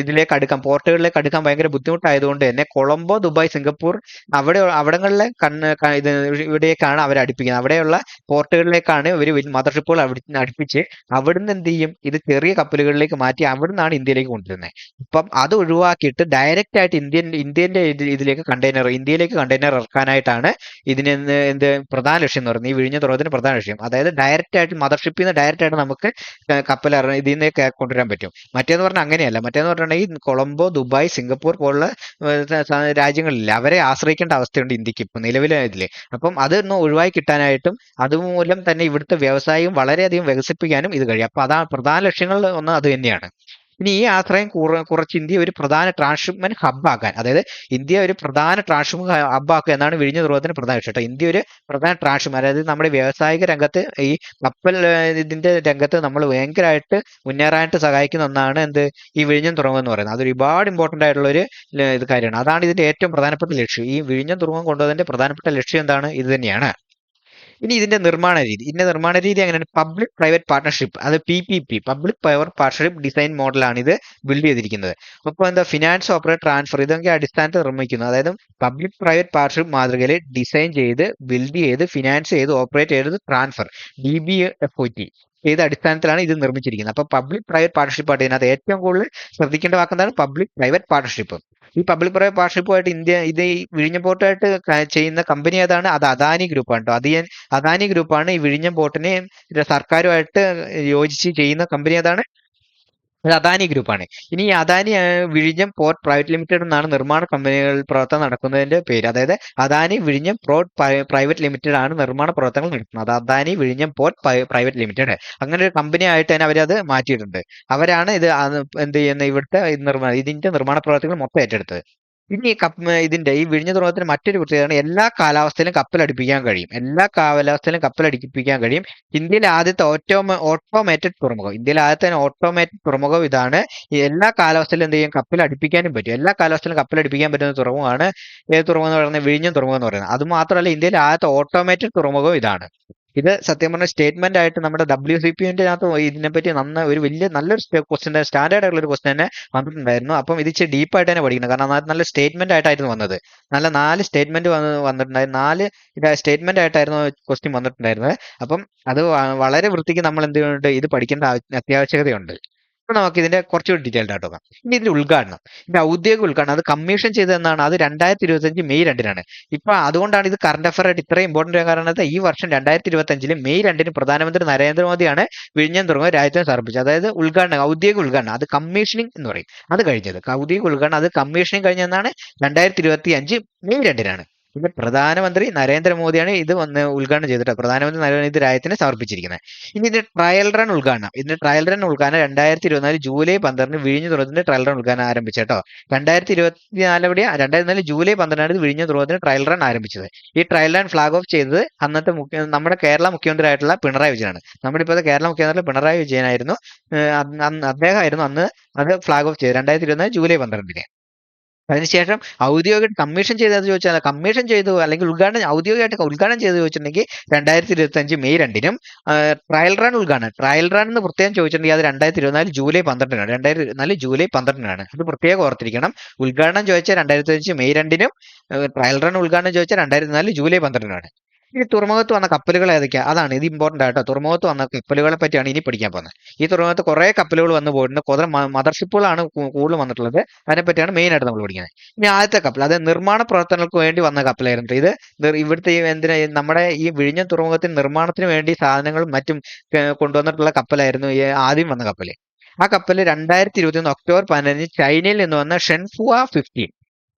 ഇതിലേക്ക് അടുക്കാൻ പോർട്ടുകളിലേക്ക് അടുക്കാൻ ഭയങ്കര ബുദ്ധിമുട്ടായതുകൊണ്ട് തന്നെ കൊളംബോ ദുബായ് സിംഗപ്പൂർ അവിടെ അവിടങ്ങളിലെ കണ്ണ് ഇത് ഇവിടേക്കാണ് അവർ അടുപ്പിക്കുന്നത്. അവിടെയുള്ള പോർട്ടുകളിലേക്കാണ് ഇവർ മദർ ഷിപ്പുകൾ അടുപ്പിച്ച് അവിടുന്ന് എന്ത് ചെയ്യും? ഇത് ചെറിയ കപ്പലുകളിലേക്ക് മാറ്റി അവിടുന്നാണ് ഇന്ത്യയിലേക്ക് കൊണ്ടുവരുന്നത്. അപ്പം അത് ഒഴിവാക്കിയിട്ട് ഡയറക്റ്റ് ആയിട്ട് ഇന്ത്യൻ ഇന്ത്യന്റെ ഇതിലേക്ക് കണ്ടെയ്നർ ഇന്ത്യയിലേക്ക് കണ്ടെയ്നർ ഇറക്കാനായിട്ടാണ് ഇതിന് എന്ത് പ്രധാന ലക്ഷ്യം എന്ന് പറയുന്നത്. ഈ വിഴിഞ്ഞ തുറത്തിന് പ്രധാന ലക്ഷ്യം. അതായത് ഡയറക്റ്റ് ആയിട്ട് മദർഷിപ്പിൽ നിന്ന് ഡയറക്റ്റ് ആയിട്ട് നമുക്ക് കപ്പൽ ഇതിൽ നിന്ന് കൊണ്ടുവരാൻ പറ്റും. മറ്റേന്ന് പറഞ്ഞാൽ അങ്ങനെയല്ല. മറ്റേന്ന് പറഞ്ഞിട്ടുണ്ടെങ്കിൽ കൊളംബോ ദുബായ് സിംഗപ്പൂർ പോലുള്ള രാജ്യങ്ങളില്ല. അവരെ ആശ്രയിക്കേണ്ട അവസ്ഥയുണ്ട് ഇന്ത്യയ്ക്ക് ഇപ്പം നിലവിലെ ഇതിൽ അപ്പം അതൊന്ന് ഒഴിവായി കിട്ടാനായിട്ടും അതുമൂലം തന്നെ ഇവിടുത്തെ വ്യവസായം വളരെയധികം വികസിപ്പിക്കാനും ഇത് കഴിയും. അപ്പൊ അതാ പ്രധാന ലക്ഷ്യങ്ങളിൽ ഒന്ന് അത് തന്നെയാണ്. ഇനി ഈ ആശ്രയം കുറ കുറച്ച് ഇന്ത്യ ഒരു പ്രധാന ട്രാൻസ്ഷിപ്മെന്റ് ഹബ്ബാക്കാൻ അതായത് ഇന്ത്യ ഒരു പ്രധാന ട്രാൻസ്ഷിപ്മെന്റ് ഹബ്ബാക്കുക എന്നാണ് വിഴിഞ്ഞ തുറമുഖത്തിന് പ്രധാന ലക്ഷ്യം കേട്ടോ ഇന്ത്യ ഒരു പ്രധാന ട്രാൻസ്ഷിപ്പ് അതായത് നമ്മുടെ വ്യാവസായിക രംഗത്ത് ഈ കപ്പൽ ഇതിന്റെ രംഗത്ത് നമ്മൾ ഭയങ്കരമായിട്ട് മുന്നേറാനായിട്ട് സഹായിക്കുന്ന ഒന്നാണ് എന്ത്? ഈ വിഴിഞ്ഞം തുറമുഖം എന്ന് പറയുന്നത്. അത് ഒരുപാട് ഇമ്പോർട്ടന്റ് ആയിട്ടുള്ള ഒരു ഇത് കാര്യമാണ്. അതാണ് ഇതിന്റെ ഏറ്റവും പ്രധാനപ്പെട്ട ലക്ഷ്യം. ഈ വിഴിഞ്ഞം തുറമുഖം കൊണ്ടുവന്നതിന്റെ പ്രധാനപ്പെട്ട ലക്ഷ്യം എന്താണ്? ഇത് തന്നെയാണ്. ഇനി ഇതിന്റെ നിർമ്മാണ രീതി. ഇതിന്റെ നിർമ്മാണ രീതി അങ്ങനെയാണ് പബ്ലിക് പ്രൈവറ്റ് പാർട്ണർഷിപ്പ് അത് P P P public power partnership design മോഡലാണ് ഇത് ബിൽഡ് ചെയ്തിരിക്കുന്നത്. അപ്പോൾ എന്താ? ഫിനാൻസ് ഓപ്പറേറ്റ് ട്രാൻസ്ഫർ ഇതൊക്കെ അടിസ്ഥാനത്തിൽ നിർമ്മിക്കുന്നു. അതായത് പബ്ലിക് പ്രൈവറ്റ് പാർട്ണർഷിപ്പ് മാതൃകയിൽ ഡിസൈൻ ചെയ്ത് ബിൽഡ് ചെയ്ത് ഫിനാൻസ് ചെയ്ത് ഓപ്പറേറ്റ് ചെയ്ത് transfer D B F O T ചെയ്ത അടിസ്ഥാനത്തിലാണ് ഇത് നിർമ്മിച്ചിരിക്കുന്നത്. അപ്പോൾ പബ്ലിക് പ്രൈവറ്റ് പാർട്ണർഷിപ്പ് ആയിട്ട് ഇതിനകത്ത് ഏറ്റവും കൂടുതൽ ശ്രദ്ധിക്കേണ്ട വാക്കെന്താണ് പബ്ലിക് പ്രൈവറ്റ് പാർട്ണർഷിപ്പ് ഈ പബ്ലിക് പ്രൈവറ്റ് പാർട്ണർഷിപ്പുമായിട്ട് ഇന്ത്യ ഇത് ഈ വിഴിഞ്ഞം പോർട്ടായിട്ട് ചെയ്യുന്ന കമ്പനി ഏതാണ്? അത് അദാനി ഗ്രൂപ്പാണ് കേട്ടോ അത് അദാനി ഗ്രൂപ്പാണ് ഈ വിഴിഞ്ഞം പോർട്ടിനെ സർക്കാരുമായിട്ട് യോജിച്ച് ചെയ്യുന്ന കമ്പനി ഏതാണ്? അദാനി ഗ്രൂപ്പാണ്. ഇനി ഈ അദാനി വിഴിഞ്ഞം പോർട്ട് പ്രൈവറ്റ് ലിമിറ്റഡ് എന്നാണ് നിർമ്മാണ കമ്പനികൾ പ്രവർത്തനം നടക്കുന്നതിന്റെ പേര്. അതായത് അദാനി വിഴിഞ്ഞം പോർട്ട് പ്രൈവറ്റ് ലിമിറ്റഡ് ആണ് നിർമ്മാണ പ്രവർത്തനങ്ങൾ നടത്തുന്നത്. അത് അദാനി വിഴിഞ്ഞം പോർട്ട് പ്രൈവറ്റ് ലിമിറ്റഡ്. അങ്ങനെ ഒരു കമ്പനി ആയിട്ട് തന്നെ അവരത് മാറ്റിയിട്ടുണ്ട്. അവരാണ് ഇത് എന്ത് ചെയ്യുന്ന ഇവിടുത്തെ ഇതിന്റെ നിർമ്മാണ പ്രവർത്തനങ്ങൾ മൊത്തം ഏറ്റെടുത്തത്. ഇനി കപ്പ് ഇതിന്റെ ഈ വിഴിഞ്ഞ തുറമുഖത്തിന് മറ്റൊരു പ്രത്യേകതയാണ് എല്ലാ കാലാവസ്ഥയിലും കപ്പൽ അടുപ്പിക്കാൻ കഴിയും. എല്ലാ കാലാവസ്ഥയിലും കപ്പൽ അടുപ്പിക്കാൻ കഴിയും. ഇന്ത്യയിലെ ആദ്യത്തെ ഓട്ടോമ ഓട്ടോമേറ്റഡ് തുറമുഖം. ഇന്ത്യയിലെ ആദ്യത്തെ ഓട്ടോമേറ്റഡ് തുറമുഖം ഇതാണ്. എല്ലാ കാലാവസ്ഥയിലും എന്ത് ചെയ്യും? കപ്പൽ അടുപ്പിക്കാനും പറ്റും. എല്ലാ കാലാവസ്ഥയിലും കപ്പൽ അടുപ്പിക്കാൻ പറ്റുന്ന തുറമുഖമാണ് ഏത് തുറമുഖം എന്ന് പറയുന്നത്? വിഴിഞ്ഞ തുറമുഖം എന്ന് പറയുന്നത്. അത് മാത്രമല്ല ഇന്ത്യയിലെ ആദ്യത്തെ ഓട്ടോമേറ്റഡ് തുറമുഖം ഇതാണ്. ഇത് സത്യം പറഞ്ഞ സ്റ്റേറ്റ്മെന്റ് ആയിട്ട് നമ്മുടെ ഡബ്ല്യു സി പി അകത്ത് ഇതിനെപ്പറ്റി നന്ന ഒരു വലിയ നല്ലൊരു ക്വസ്റ്റ്യൻ സ്റ്റാൻഡേർഡ് ആയിട്ടുള്ള ഒരു ക്വസ്റ്റ്യൻ തന്നെ വന്നിട്ടുണ്ടായിരുന്നു. അപ്പം ഇത് ഇച്ചിരി ഡീപ്പായിട്ട് തന്നെ പഠിക്കണം കാരണം നല്ല സ്റ്റേറ്റ്മെന്റ് ആയിട്ടായിരുന്നു വന്നത്. നല്ല നാല് സ്റ്റേറ്റ്മെന്റ് വന്ന് വന്നിട്ടുണ്ടായിരുന്നു നാല് സ്റ്റേറ്റ്മെന്റ് ആയിട്ടായിരുന്നു ക്വസ്റ്റ്യൻ വന്നിട്ടുണ്ടായിരുന്നത്. അപ്പം അത് വളരെ വൃത്തിക്ക് നമ്മൾ എന്ത് ചെയ്യുന്നുണ്ട് ഇത് പഠിക്കേണ്ട അത്യാവശ്യകതയുണ്ട്. നമുക്ക് ഇതിന്റെ കുറച്ചുകൂടി ഡീറ്റെയിൽഡ് ആയിട്ട് നോക്കാം. ഇനി ഇതിന്റെ ഉദ്ഘാടനം. ഇതിന്റെ ഔദ്യോഗിക ഉദ്ഘാടനം. അത് കമ്മീഷൻ ചെയ്തതെന്നാണ്. അത് രണ്ടായിരത്തി ഇരുപത്തി അഞ്ച് മെയ് രണ്ടിനാണ്. ഇപ്പൊ അതുകൊണ്ടാണ് ഇത് കറണ്ട് അഫയർ ആയിട്ട് ഇത്ര ഇമ്പോർട്ടന്റ് കാരണം ഈ വർഷം രണ്ടായിരത്തി ഇരുപത്തി അഞ്ചിൽ മെയ് രണ്ടിന് പ്രധാനമന്ത്രി നരേന്ദ്രമോദിയാണ് വിഴിഞ്ഞം തുറമുഖം രാജ്യത്തിന് സമർപ്പിച്ചത്. അതായത് ഉദ്ഘാടനം ഔദ്യോഗിക ഉദ്ഘാടനം. അത് കമ്മീഷനിങ് എന്ന് പറയും. അത് കഴിഞ്ഞത്. ഔദ്യോഗിക ഉദ്ഘാടനം അത് കമ്മീഷനിങ് കഴിഞ്ഞതെന്നാണ് രണ്ടായിരത്തി ഇരുപത്തി അഞ്ച് മെയ് രണ്ടിനാണ്. ഇത് പ്രധാനമന്ത്രി നരേന്ദ്രമോദിയാണ് ഇത് വന്ന് ഉദ്ഘാടനം ചെയ്തിട്ട് പ്രധാനമന്ത്രി നരേന്ദ്ര ഇത് രാജ്യത്തിന് സമർപ്പിച്ചിരിക്കുന്നത്. ഇനി ഇതിന്റെ ട്രയൽ റൺ ഉദ്ഘാടനം. ഇതിന്റെ ട്രയൽ റൺ ഉദ്ഘാടനം രണ്ടായിരത്തി ഇരുപത്തിനാല് ജൂലൈ പന്ത്രണ്ടിന് വിഴിഞ്ഞു തുറത്തിന്റെ ട്രയൽ റൺ ഉദ്ഘാടനം ആരംഭിച്ചേട്ടോ രണ്ടായിരത്തി ഇരുപത്തിനാല് എവിടെ രണ്ടായിരത്തി നാല് ജൂലൈ പന്ത്രണ്ടാണ് ഇത് വിഴിഞ്ഞു തുറത്തിന്റെ ട്രയൽ റൺ ആരംഭിച്ചത്. ഈ ട്രയൽ റൺ ഫ്ലാഗ് ഓഫ് ചെയ്തത് അന്നത്തെ മുഖ്യ നമ്മുടെ കേരള മുഖ്യമന്ത്രിയായിട്ടുള്ള പിണറായി വിജയനാണ്. നമ്മുടെ ഇപ്പോഴത്തെ കേരള മുഖ്യമന്ത്രി പിണറായി വിജയനായിരുന്നു. അദ്ദേഹമായിരുന്നു അന്ന് അത് ഫ്ലാഗ് ഓഫ് ചെയ്തത് രണ്ടായിരത്തി ഇരുപത്തിനാല് ജൂലൈ പന്ത്രണ്ടിന്. അതിനുശേഷം ഔദ്യോഗിക കമ്മീഷൻ ചെയ്തത് ചോദിച്ചാൽ കമ്മീഷൻ ചെയ്തു അല്ലെങ്കിൽ ഉദ്ഘാടനം ഔദ്യോഗികമായിട്ട് ഉദ്ഘാടനം ചെയ്തു ചോദിച്ചിട്ടുണ്ടെങ്കിൽ രണ്ടായിരത്തി ഇരുപത്തഞ്ച് മെയ് രണ്ടിനും ട്രയൽ റൺ ഉദ്ഘാടനം. ട്രയൽ റൺ എന്ന് പ്രത്യേകം ചോദിച്ചിട്ടുണ്ടെങ്കിൽ അത് രണ്ടായിരത്തി ഇരുപത്തിനാല് ജൂലൈ പന്ത്രണ്ടിനാണ്. രണ്ടായിരത്തി ഇരുപത്തിനാല് ജൂലൈ പന്ത്രണ്ടിനാണ്. അത് പ്രത്യേകം ഓർത്തിരിക്കണം. ഉദ്ഘാടനം ചോദിച്ചാൽ രണ്ടായിരത്തി അഞ്ച് മെയ് രണ്ടിനും ട്രയൽ റൺ ഉദ്ഘാടനം ചോദിച്ചാൽ രണ്ടായിരത്തി നാല് ജൂലൈ പന്ത്രണ്ടിനാണ്. ഇനി തുറമുഖത്ത് വന്ന കപ്പലുകൾ ഏതൊക്കെയാണ് അതാണ് ഇത് ഇമ്പോർട്ടന്റ് ആട്ടോ. തുറമുഖത്ത് വന്ന കപ്പലുകളെ പറ്റിയാണ് ഇനി പഠിക്കാൻ പോകുന്നത്. ഈ തുറമുഖത്ത് കുറേ കപ്പലുകൾ വന്നു പോയിട്ടുണ്ട്. കുറെ മദർഷിപ്പുകളാണ് കൂടുതൽ വന്നിട്ടുള്ളത്. അതിനെപ്പറ്റിയാണ് മെയിൻ ആയിട്ട് നമ്മൾ പഠിക്കുന്നത്. ഇനി ആദ്യത്തെ കപ്പൽ അത് നിർമ്മാണ പ്രവർത്തനങ്ങൾക്ക് വേണ്ടി വന്ന കപ്പലായിരുന്നു. ഇത് ഇവിടുത്തെ ഈ എന്തിനാ ഈ നമ്മുടെ ഈ വിഴിഞ്ഞം തുറമുഖത്തിന് നിർമ്മാണത്തിന് വേണ്ടി സാധനങ്ങളും മറ്റും കൊണ്ടുവന്നിട്ടുള്ള കപ്പലായിരുന്നു ഈ ആദ്യം വന്ന കപ്പൽ ആ കപ്പൽ രണ്ടായിരത്തി ഇരുപത്തി ഒന്ന് ഒക്ടോബർ പതിനഞ്ച് ചൈനയിൽ നിന്ന് വന്ന ഷെൻഫുവ ഫിഫ്റ്റീൻ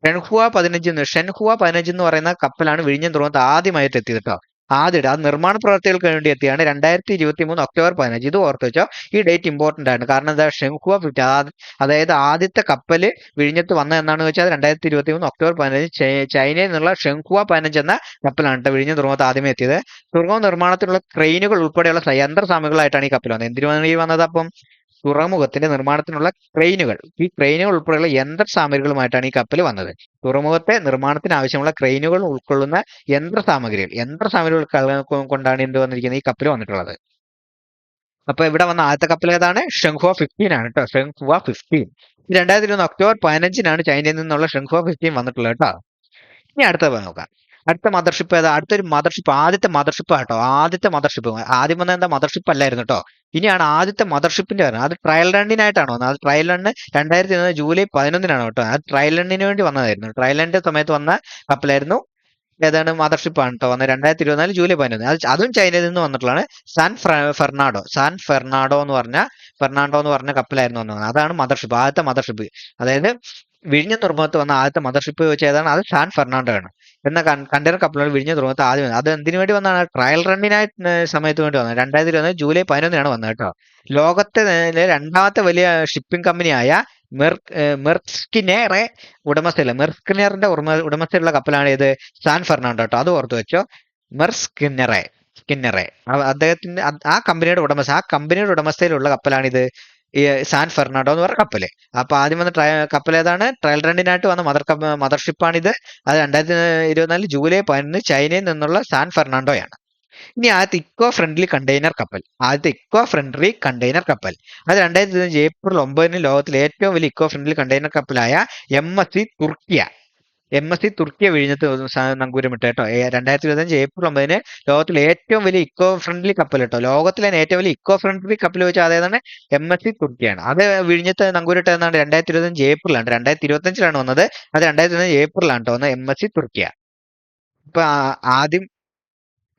ഷെൻഹുവ പതിനഞ്ച് ഷെൻഹുവ പതിനഞ്ച് എന്ന് പറയുന്ന കപ്പലാണ് വിഴിഞ്ഞം തുറമുഖത്ത് ആദ്യമായിട്ട് എത്തിയത് കേട്ടോ ആദ്യമായിട്ട് അത് നിർമ്മാണ പ്രവർത്തികൾക്ക് വേണ്ടി എത്തിയാണ് രണ്ടായിരത്തി ഇരുപത്തി മൂന്ന് ഒക്ടോബർ പതിനഞ്ച്. ഇത് ഓർത്ത് വെച്ചോ ഈ ഡേറ്റ് ഇമ്പോർട്ടന്റ് ആണ്. കാരണം എന്താ ഷെൻഹുവ ഫിഫ്റ്റി അതായത് ആദ്യത്തെ കപ്പൽ വിഴിഞ്ഞത്ത് വന്ന എന്നാണ് വെച്ചാൽ രണ്ടായിരത്തി ഇരുപത്തി മൂന്ന് ഒക്ടോബർ പതിനഞ്ച് ചൈനയിൽ നിന്നുള്ള ഷെൻഹുവ പതിനഞ്ച് എന്ന കപ്പലാണ് കേട്ടോ വിഴിഞ്ഞ തുറമുഖത്ത് ആദ്യമേ എത്തിയത്. തുറമുഖ നിർമ്മാണത്തിനുള്ള ക്രെയിനുകൾ ഉൾപ്പെടെയുള്ള യന്ത്ര സാമഗ്രികളായിട്ടാണ് ഈ കപ്പൽ വന്നത്. എന്തിനു വന്നത് അപ്പം? തുറമുഖത്തിന്റെ നിർമ്മാണത്തിനുള്ള ക്രെയിനുകൾ. ഈ ക്രെയിനുകൾ ഉൾപ്പെടെയുള്ള യന്ത്ര സാമഗ്രികളുമായിട്ടാണ് ഈ കപ്പൽ വന്നത്. തുറമുഖത്തെ നിർമ്മാണത്തിന് ആവശ്യമുള്ള ക്രെയിനുകൾ ഉൾക്കൊള്ളുന്ന യന്ത്ര സാമഗ്രികൾ യന്ത്ര സാമഗ്രികൾ കൊണ്ടാണ് എന്ത് വന്നിരിക്കുന്നത് ഈ കപ്പൽ വന്നിട്ടുള്ളത്. അപ്പൊ ഇവിടെ വന്ന ആദ്യത്തെ കപ്പൽ ഏതാണ്? ഷെങ്ഹുവ ഫിഫ്റ്റീൻ ആണ് കേട്ടോ. Shenhua fifteen. രണ്ടായിരത്തി ഇരുപത് ഒക്ടോബർ പതിനഞ്ചിനാണ് ചൈനയിൽ നിന്നുള്ള ഷെങ്ഹുവ ഫിഫ്റ്റീൻ വന്നിട്ടുള്ളത് കേട്ടോ. ഇനി അടുത്ത നോക്കാം. അടുത്ത മദർഷിപ്പ് ഏതാ? അടുത്തൊരു മദർഷിപ്പ് ആദ്യത്തെ മദർഷിപ്പ് ആട്ടോ ആദ്യത്തെ മദർഷിപ്പ് ആദ്യം വന്ന എന്താ? മദർഷിപ്പ് അല്ലായിരുന്നു കേട്ടോ ഇനിയാണ് ആദ്യത്തെ മദർഷിപ്പിന്റെ വരുന്നത് അത് ട്രയൽ റണ്ണിനായിട്ടാണ് വന്നത്? അത് ട്രയൽ റണ്ണ് രണ്ടായിരത്തി ഇരുപത് ജൂലൈ പതിനൊന്നിനാണ് കേട്ടോ അത് ട്രയൽ റണ്ണിന് വേണ്ടി വന്നതായിരുന്നു. ട്രയൽ റണ്ണിന്റെ സമയത്ത് വന്ന കപ്പലായിരുന്നു ഏതാണ്? മദർഷിപ്പ് ആണ് കേട്ടോ വന്നത് രണ്ടായിരത്തി ഇരുപത്തിനാല് ജൂലൈ പതിനൊന്ന് അത് അതും ചൈനയിൽ നിന്ന് വന്നിട്ടുള്ളതാണ്. San Fernando. സാൻ ഫെർണാഡോ എന്ന് പറഞ്ഞ ഫെർണാണ്ടോ എന്ന് പറഞ്ഞ കപ്പലായിരുന്നു വന്നത്. അതാണ് മദർഷിപ്പ് ആദ്യത്തെ മദർഷിപ്പ് അതായത് വിഴിഞ്ഞ തുറമുഖത്ത് വന്ന ആദ്യത്തെ മദർഷിപ്പ് വെച്ച് ഏതാണ്? അത് സാൻ ഫെർണാണ്ടോ ആണ് എന്ന കണ്ടെയ്നർ കപ്പലുകൾ വിഴിഞ്ഞ തുറമുഖത്ത് ആദ്യം വന്നത്. അത് എന്തിനു വേണ്ടി വന്നതാണ്? ട്രയൽ റണ്ണിനായ സമയത്ത് വേണ്ടി വന്നത്. രണ്ടായിരത്തി ഇരുപത് ജൂലൈ പതിനൊന്നിനാണ് വന്നത് കേട്ടോ. ലോകത്തെ രണ്ടാമത്തെ വലിയ ഷിപ്പിംഗ് കമ്പനിയായ മെർ മെർസ്കിനേറെ ഉടമസ്ഥയില്ല മെർസ്കിനേറിന്റെ ഉടമ ഉടമസ്ഥയിലുള്ള കപ്പലാണ് ഇത് സാൻ ഫെർണാണ്ടോ കേട്ടോ. അത് ഓർത്ത് വെച്ചോ. മെർസ്കിന്നറെ സ്കിന്നറെ. അദ്ദേഹത്തിന്റെ ആ കമ്പനിയുടെ ഉടമസ്ഥ ആ കമ്പനിയുടെ ഉടമസ്ഥയിലുള്ള കപ്പലാണിത്. ഈ സാൻ ഫെർണാണ്ടോ എന്ന് പറഞ്ഞ കപ്പൽ. അപ്പൊ ആദ്യം വന്ന ട്രയ കപ്പൽ ഏതാണ്? ട്രയൽ റണ്ണിനായിട്ട് വന്ന മദർ മദർഷിപ്പാണിത് അത് രണ്ടായിരത്തി ഇരുപത്തിനാല് ജൂലൈ പതിനൊന്ന് ചൈനയിൽ നിന്നുള്ള സാൻ ഫെർണാണ്ടോയാണ്. ഇനി ആദ്യത്തെ ഇക്കോ ഫ്രണ്ട്ലി കണ്ടെയ്നർ കപ്പൽ. ആദ്യത്തെ ഇക്കോ ഫ്രണ്ട്ലി കണ്ടെയ്നർ കപ്പൽ. അത് രണ്ടായിരത്തി ഏപ്രിൽ ഒമ്പതിന് ലോകത്തിലെ ഏറ്റവും വലിയ eco friendly container കപ്പലായ M S C Turkiye. M S C Turkiye വിഴിഞ്ഞത്ത് നങ്കൂരം നങ്കൂരമിട്ട് കേട്ടോ. രണ്ടായിരത്തി ഇരുപത്തഞ്ച് ഏപ്രിൽ ഒമ്പതിന് ലോകത്തിലെ ഏറ്റവും വലിയ ഇക്കോ ഫ്രണ്ട്ലി കപ്പൽ കേട്ടോ. ലോകത്തിലെ ഏറ്റവും വലിയ ഇക്കോ ഫ്രണ്ട്ലി കപ്പൽ വെച്ചാൽ അതേതാണ് എം എസ് സി തുർക്കിയാണ് അത് വിഴിഞ്ഞത്ത് നങ്കൂരിട്ട് എന്നാണ് രണ്ടായിരത്തി ഇരുപത്തഞ്ച് ഏപ്രിലാണ് രണ്ടായിരത്തി ഇരുപത്തഞ്ചിലാണ് വന്നത്. അത് രണ്ടായിരത്തി ഇരുപത്തഞ്ച് ഏപ്രിലാണ് കേട്ടോ വന്നത് എം എസ് സി തുർക്കിയ ഇപ്പൊ ആദ്യം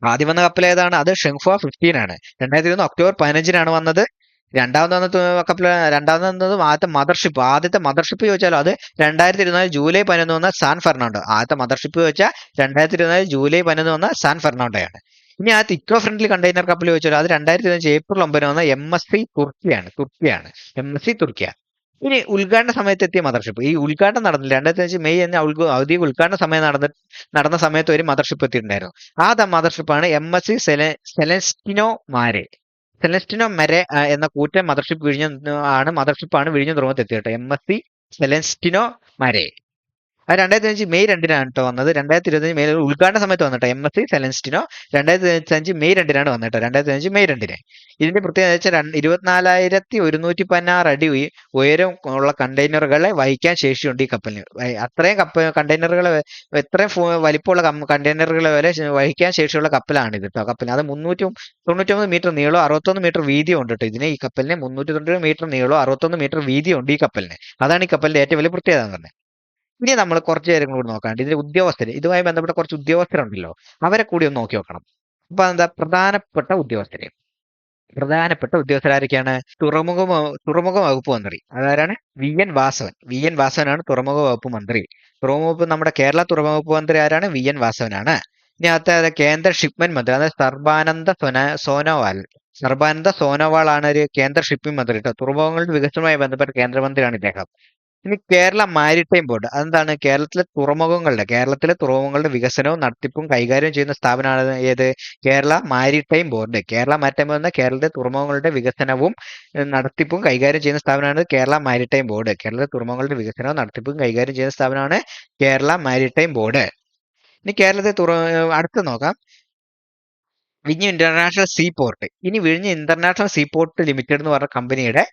ആദ്യം വന്ന കപ്പൽ ഏതാണ്? അത് ഷെങ്ഫ ഫിഫ്റ്റീൻ ആണ്. രണ്ടായിരത്തി ഇരുപത് ഒക്ടോബർ പതിനഞ്ചിനാണ് വന്നത്. രണ്ടാമത് വന്ന കപ്പൽ രണ്ടാമത് വന്നത് ആദ്യത്തെ മദർഷിപ്പ് ആദ്യത്തെ മദർഷിപ്പ് ചോദിച്ചാൽ അത് രണ്ടായിരത്തി ഇരുപത്തിനാല് ജൂലൈ പതിനൊന്ന് വന്ന സാൻ ഫെർണാണ്ടോ. ആദ്യത്തെ മദർഷിപ്പ് ചോദിച്ചാൽ രണ്ടായിരത്തി ഇരുപത്തിനാല് ജൂലൈ പതിനൊന്ന് വന്ന സാൻ ഫെർണാണ്ടോയാണ്. ഇനി ആ ഇക്കോ ഫ്രണ്ട്ലി കണ്ടെയ്നർ കപ്പൽ ചോദിച്ചാൽ അത് രണ്ടായിരത്തി ഇരുപത്തി ഏപ്രിൽ ഒമ്പതിന് വന്ന എം എസ് സി തുർക്കിയാണ് തുർക്കിയാണ്. M S C Turkiye. ഇനി ഉദ്ഘാടന സമയത്ത് എത്തിയ മദർഷിപ്പ് ഈ ഉദ്ഘാടനം നടന്നില്ല. രണ്ടായിരത്തി അഞ്ച് മെയ് എന്ന ഔദ്യോഗിക ഉദ്ഘാടന സമയം നടന്ന നടന്ന സമയത്ത് ഒരു മദർഷിപ്പ് എത്തിയിട്ടുണ്ടായിരുന്നു. ആ മദർഷിപ്പാണ് എം എസ് സി സെലെ സെലസ്റ്റിനോ മാരെ സെലസ്റ്റിനോ മെരെ എന്ന കൂറ്റൻ മദർഷിപ്പ് വിഴിഞ്ഞ ആണ് മദർഷിപ്പാണ് വിഴിഞ്ഞ തുറമുഖത്ത് എത്തിയത് M S C Celestino Maresca. അത് രണ്ടായിരത്തി അഞ്ച് മെയ് രണ്ടിനാണ് കേട്ടോ വന്നത്. രണ്ടായിരത്തി ഇരുപത്തഞ്ച് മെയ് ഉദ്ഘാടന സമയത്ത് വന്നിട്ടോ എം എസ് സി സെലൻസ്റ്റിനോ രണ്ടായിരത്തി അഞ്ച് മെയ് രണ്ടിനാണ് വന്നിട്ടോ രണ്ടായിരത്തി അഞ്ച് മെയ് രണ്ടിന്. ഇതിന്റെ പ്രത്യേകത വെച്ചാൽ ഇരുപത്തിനാലായിരത്തി ഒരുന്നൂറ്റി പതിനാറ് അടി ഉയ- ഉയരം ഉള്ള കണ്ടെയ്നറുകളെ വഹിക്കാൻ ശേഷിയുണ്ട് ഈ കപ്പലിന്. അത്രയും കപ്പ കണ്ടെയ്നറുകളെ എത്രയും വലിപ്പമുള്ള കണ്ടെയ്നറുകളെ വരെ വഹിക്കാൻ ശേഷിയുള്ള കപ്പലാണ് ഇത് കേട്ടോ കപ്പലിന്. അത് മുന്നൂറ്റി തൊണ്ണൂറ്റൊമ്പത് മീറ്റർ നീളവും അറുപത്തൊന്ന് മീറ്റർ വീതിയും ഉണ്ട് കേട്ടോ ഇതിന് ഈ കപ്പലിന് മുന്നൂറ്റി തൊണ്ണൂറ് മീറ്റർ നീളവും അറുപത്തൊന്ന് മീറ്റർ വീതിയും ഉണ്ട് ഈ കപ്പലിന്. അതാണ് ഈ കപ്പലിന്റെ ഏറ്റവും വലിയ പ്രത്യേകത എന്ന് പറഞ്ഞത്. ഇനി നമ്മൾ കുറച്ച് കാര്യങ്ങൾ കൂടി നോക്കാണ്ട് ഇതിന്റെ ഉദ്യോഗസ്ഥർ ഇതുമായി ബന്ധപ്പെട്ട കുറച്ച് ഉദ്യോഗസ്ഥരുണ്ടല്ലോ അവരെ കൂടി ഒന്ന് നോക്കി നോക്കണം. അപ്പൊ എന്താ പ്രധാനപ്പെട്ട ഉദ്യോഗസ്ഥരെ. പ്രധാനപ്പെട്ട ഉദ്യോഗസ്ഥരാരൊക്കെയാണ് തുറമുഖ തുറമുഖ വകുപ്പ് മന്ത്രി. അതാരാണ്? V. N. Vasavan. V. N. വാസവനാണ് തുറമുഖ വകുപ്പ് മന്ത്രി. തുറമുഖ വകുപ്പ് നമ്മുടെ കേരള തുറമുഖ വകുപ്പ് മന്ത്രി ആരാണ്? വി. എൻ. വാസവനാണ്. ഇനി അതായത് കേന്ദ്ര ഷിപ്മെന്റ് മന്ത്രി അതായത് സർബാനന്ദ സോന സോനോവാൽ. സർബാനന്ദ സോനോവാൾ ആണ് ഒരു കേന്ദ്ര ഷിപ്പിംഗ് മന്ത്രി. കേട്ടോ തുറമുഖങ്ങളുടെ വികസനവുമായി ബന്ധപ്പെട്ട കേന്ദ്രമന്ത്രിയാണ് ഇദ്ദേഹം. ഇനി കേരള മാരിടൈം ബോർഡ്. അതെന്താണ്? കേരളത്തിലെ തുറമുഖങ്ങളുടെ കേരളത്തിലെ തുറമുഖങ്ങളുടെ വികസനവും നടത്തിപ്പും കൈകാര്യം ചെയ്യുന്ന സ്ഥാപനമാണ് ഏത്? Kerala maritime board. Kerala maritime എന്ന കേരളത്തിലെ തുറമുഖങ്ങളുടെ വികസനവും നടത്തിപ്പും കൈകാര്യം ചെയ്യുന്ന സ്ഥാപനമാണ് കേരള മാരിടൈം ബോർഡ്. കേരളത്തിലെ തുറമുഖങ്ങളുടെ വികസനവും നടത്തിപ്പും കൈകാര്യം ചെയ്യുന്ന സ്ഥാപനമാണ് കേരള മാരിടൈം ബോർഡ്. ഇനി കേരളത്തെ തുറ അടുത്ത് നോക്കാം. വിഴിഞ്ഞം ഇന്റർനാഷണൽ സീ പോർട്ട്. ഇനി വിഴിഞ്ഞം ഇന്റർനാഷണൽ സീ പോർട്ട് ലിമിറ്റഡ് എന്ന് പറഞ്ഞ കമ്പനിയുടെ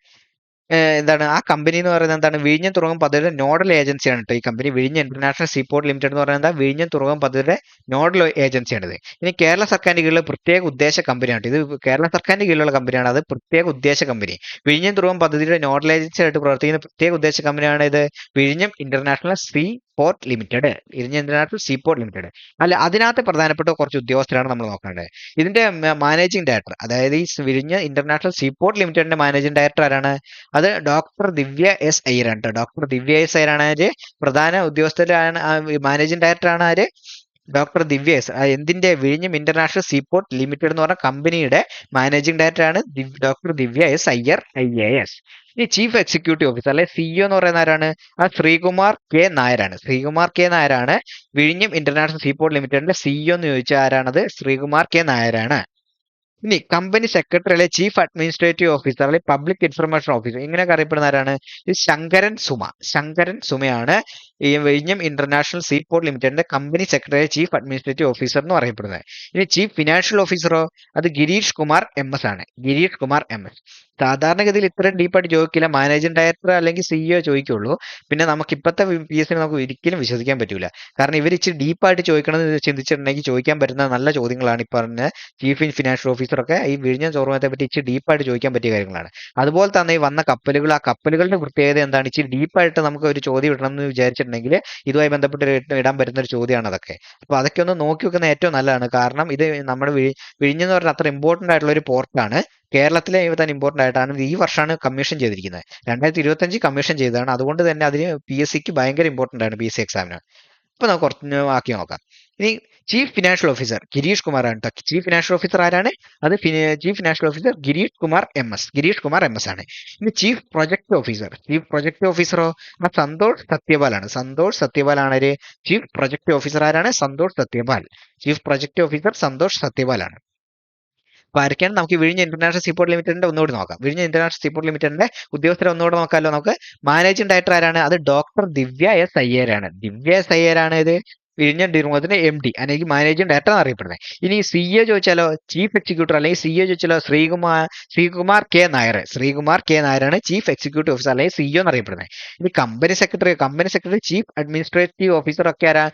എന്താണ് ആ കമ്പനി എന്ന് പറയുന്നത് എന്താണ് വിഴിഞ്ഞം തുറമുഖം പദ്ധതിയുടെ നോഡൽ ഏജൻസിയാണ് കേട്ടോ ഈ കമ്പനി വിഴിഞ്ഞം ഇന്റർനാഷണൽ സീപോർട്ട് ലിമിറ്റഡ് എന്ന് പറയുന്നത് വിഴിഞ്ഞം തുറമുഖം പദ്ധതിയുടെ നോഡൽ ഏജൻസിയാണിത് ഇനി കേരള സർക്കാരിന്റെ കീഴിലുള്ള പ്രത്യേക ഉദ്ദേശ കമ്പനിയാണ് ഇത്. കേരള സർക്കാരിന്റെ കീഴിലുള്ള കമ്പനിയാണ് അത് പ്രത്യേക ഉദ്ദേശ കമ്പനി വിഴിഞ്ഞം തുറമുഖം പദ്ധതിയുടെ നോഡൽ ഏജൻസി ആയിട്ട് പ്രവർത്തിക്കുന്ന പ്രത്യേക ഉദ്ദേശ കമ്പനിയാണ് ഇത്. വിഴിഞ്ഞം international sea port limited international sea port limited അല്ല അതിനകത്ത് പ്രധാനപ്പെട്ട കുറച്ച് ഉദ്യോഗസ്ഥരാണ് നമ്മൾ നോക്കേണ്ടത്. ഇതിന്റെ മാനേജിംഗ് ഡയറക്ടർ അതായത് ഈ വിഴിഞ്ഞ ഇന്റർനാഷണൽ സീ പോർട്ട് ലിമിറ്റഡിന്റെ മാനേജിംഗ് ഡയറക്ടർ ആരാണ്? അത് ഡോക്ടർ ദിവ്യ എസ് കേട്ടോ ഡോക്ടർ ദിവ്യ എസ് അയ്യരാണ് ആര്? പ്രധാന ഉദ്യോഗസ്ഥരാണ് മാനേജിംഗ് ഡയറക്ടർ ആണ് ആര്? ഡോക്ടർ ദിവ്യ എസ് ആ എന്തിന്റെ വിഴിഞ്ഞം ഇന്റർനാഷണൽ സീപോർട്ട് ലിമിറ്റഡ് എന്ന് പറഞ്ഞ കമ്പനിയുടെ മാനേജിംഗ് ഡയറക്ടറാണ് doctor Divya S Iyer I A S. ഇനി ചീഫ് എക്സിക്യൂട്ടീവ് ഓഫീസർ അല്ലെ സിഇഒ എന്ന് പറയുന്ന ആരാണ്? ആ ശ്രീകുമാർ കെ നായരാണ്. ശ്രീകുമാർ കെ നായരാണ് വിഴിഞ്ഞം ഇന്റർനാഷണൽ സീപോർട്ട് ലിമിറ്റഡിന്റെ സിഇഒ എന്ന് ചോദിച്ചാൽ ആരാണത്? ശ്രീകുമാർ കെ നായരാണ്. ഇനി കമ്പനി സെക്രട്ടറി അല്ലെ ചീഫ് അഡ്മിനിസ്ട്രേറ്റീവ് ഓഫീസർ അല്ലെ പബ്ലിക് ഇൻഫർമേഷൻ ഓഫീസർ ഇങ്ങനെയൊക്കെ അറിയപ്പെടുന്ന ആരാണ്? ശങ്കരൻ സുമ. ശങ്കരൻ സുമയാണ് ഈ വിഴിഞ്ഞം ഇന്റർനാഷണൽ സീപോർട്ട് ലിമിറ്റഡിന്റെ company secretary chief administrative officer എന്ന് അറിയപ്പെടുന്നത്. ഇനി ചീഫ് ഫിനാൻഷ്യൽ ഓഫീസറോ അത് ഗിരീഷ് കുമാർ എം എസ് ആണ്. ഗിരീഷ് കുമാർ എം എസ് സാധാരണഗതിയിൽ ഇത്രയും ഡീപ്പായിട്ട് ചോദിക്കില്ല. മാനേജിംഗ് ഡയറക്ടർ അല്ലെങ്കിൽ സിഇഒ ചോദിക്കുള്ളൂ. പിന്നെ നമുക്ക് ഇപ്പോഴത്തെ പി എസ് നമുക്ക് ഒരിക്കലും വിശ്വസിക്കാൻ പറ്റില്ല കാരണം ഇവർ ഇച്ചിരി ഡീപ്പായിട്ട് ചോദിക്കണമെന്ന് ചിന്തിച്ചിട്ടുണ്ടെങ്കിൽ ചോദിക്കാൻ പറ്റുന്ന നല്ല ചോദ്യങ്ങളാണ് ഈ പറഞ്ഞ ചീഫ് ഫിനാൻഷ്യൽ ഓഫീസറൊക്കെ ഈ വിഴിഞ്ഞം ചോർമത്തെ പറ്റി ഇച്ചിരി ഡീപ്പായിട്ട് ചോദിക്കാൻ പറ്റിയ കാര്യങ്ങളാണ്. അതുപോലെ തന്നെ ഈ വന്ന കപ്പലുകൾ ആ കപ്പലുകളുടെ പ്രത്യേകത എന്താണ്? ഇച്ചിരി ഡീപ്പായിട്ട് നമുക്ക് ഒരു ചോദ്യം ഇടണം എന്ന് വിചാരിച്ചിട്ടുണ്ടെങ്കിൽ ഇതുമായി ബന്ധപ്പെട്ട് ഇടാൻ പറ്റുന്ന ഒരു ചോദ്യമാണ് അതൊക്കെ. അപ്പോൾ അതൊക്കെ ഒന്ന് നോക്കി വെക്കുന്ന ഏറ്റവും നല്ലതാണ്. കാരണം ഇത് നമ്മുടെ വിഴി വിഴിഞ്ഞെന്ന് പറഞ്ഞാൽ അത്ര ഇമ്പോർട്ടന്റ് ആയിട്ടുള്ള ഒരു പോർട്ടാണ് കേരളത്തിലെ തന്നെ ഇമ്പോർട്ടന്റ് ആയിട്ടാണ് ഈ വർഷമാണ് കമ്മീഷൻ ചെയ്തിരിക്കുന്നത്. രണ്ടായിരത്തി ഇരുപത്തഞ്ച് കമ്മീഷൻ ചെയ്തതാണ്. അതുകൊണ്ട് തന്നെ അതിന് പി എസ് സിക്ക് ഭയങ്കര ഇമ്പോർട്ടന്റ് ആണ് പി എസ് സി എക്സാമിന് ഇപ്പൊ നമുക്ക് കുറച്ച് ആക്കി നോക്കാം. ഇനി chief financial officer Girish Kumar ആണ് കേട്ടോ ചീഫ് ഫിനാൻഷ്യൽ ഓഫീസർ ആരാണ്? അത് chief financial officer Girish Kumar M S Girish Kumar M S ആണ്. ഇനി chief project officer chief project ഓഫീസറോ ആ സന്തോഷ് സത്യപാൽ ആണ്. സന്തോഷ് സത്യപാൽ ആണ് ചീഫ് പ്രൊജക്ട് ഓഫീസർ ആരാണ്? Santhosh Sathyapal. Chief project officer Santhosh Sathyapal ആണ്. അപ്പൊ ആരൊക്കെയാണ്? നമുക്ക് വിഴിഞ്ഞ ഇന്റർനാഷണൽ സീപോർട്ട് ലിമിറ്റഡിന്റെ ഒന്നുകൂടി നോക്കാം. വിഴിഞ്ഞ ഇന്റർനാഷണൽ സീപോർട്ട് ലിമിറ്റഡിന്റെ ഉദ്യോഗസ്ഥരെ ഒന്നുകൂടെ നോക്കാമല്ലോ നമുക്ക്. മാനേജിംഗ് ഡയറക്ടർ ആരാണ്? അത് ഡോക്ടർ ദിവ്യ എസ് അയ്യരാണ്. ദിവ്യ എസ് അയ്യരാണ് ഇത്. വിഴിഞ്ഞ ഡിറുമുഖത്തിന്റെ എം ഡി അല്ലെങ്കിൽ മാനേജിംഗ് ഡയറക്ടർ എന്നറിയപ്പെടുന്നത് ഇനി സി എ ചോദിച്ചാലോ ചീഫ് എക്സിക്യൂട്ടീവ് അല്ലെങ്കിൽ സി എ ചോദിച്ചാലോ ശ്രീകുമാർ ശ്രീകുമാർ കെ നായർ. ശ്രീകുമാർ കെ നായരാണ് ചീഫ് എക്സിക്യൂട്ടീവ് ഓഫീസർ അല്ലെങ്കിൽ സിഇഒ എന്നറിയപ്പെടുന്നത് ഇനി company secretary company secretary chief administrative officer ഒക്കെ ആരാ?